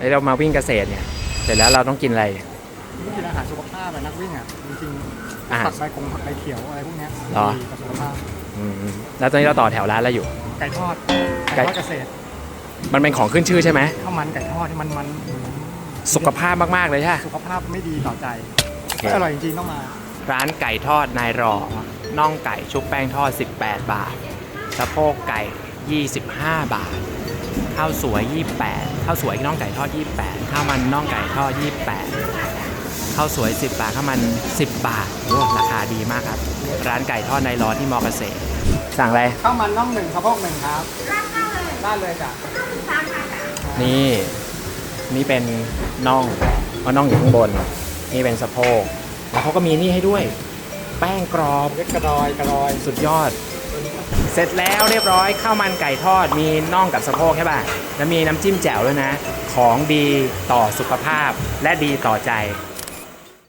แล้วเรามาวิ่งเกษตรเนี่ย เสร็จแล้วเราต้องกินอะไร นี่กินอาหารสุขภาพแบบนักวิ่งอะจริงอ่าๆผักใบกงผักใบเขียวอะไรพวกเนี้ยเหรอ ดีกับสุขภาพอืมแล้วตอนนี้เราต่อแถวร้านแล้วอยู่ ไก่ทอดไก่ไก่ทอดเกษตรมันเป็นของขึ้นชื่อใช่ไหม ข้าวมันไก่ทอดที่มันมันสุขภาพมาก ๆ เลยใช่ปะ สุขภาพไม่ดีต่อใจโอเคอร่อยจริงๆต้องมา ร้านไก่ทอดนายรอน่องไก่ชุบแป้งทอด 18 บาท สะโพกไก่ 25 บาท ข้าวสวย 28ข้าวสวยน่องไก่ทอด 28ข้าวมันน่องไก่ทอด 28ข้าวสวย 10 บาทข้าวมัน 10 บาทโอ้ราคาดีมากครับ ร้านไก่ทอดนายรอที่มอเกษตร สั่งอะไร ข้าวมันน่องหนึ่งสะโพกหนึ่งครับราดเลยจ้ะนี่นี่เป็นน่องเพราะน่องอยู่ข้างบน นี่เป็นสะโพกแล้วเขาก็มีนี่ให้ด้วย แป้งกรอบเล็กกระดอยกระดอยสุดยอด เสร็จแล้วเรียบร้อยข้าวมันไก่ทอดมีน่องกับสะโพกใช่ป่ะแล้วมีน้ำจิ้มแจ่วด้วยนะ ของดีต่อสุขภาพและดีต่อใจ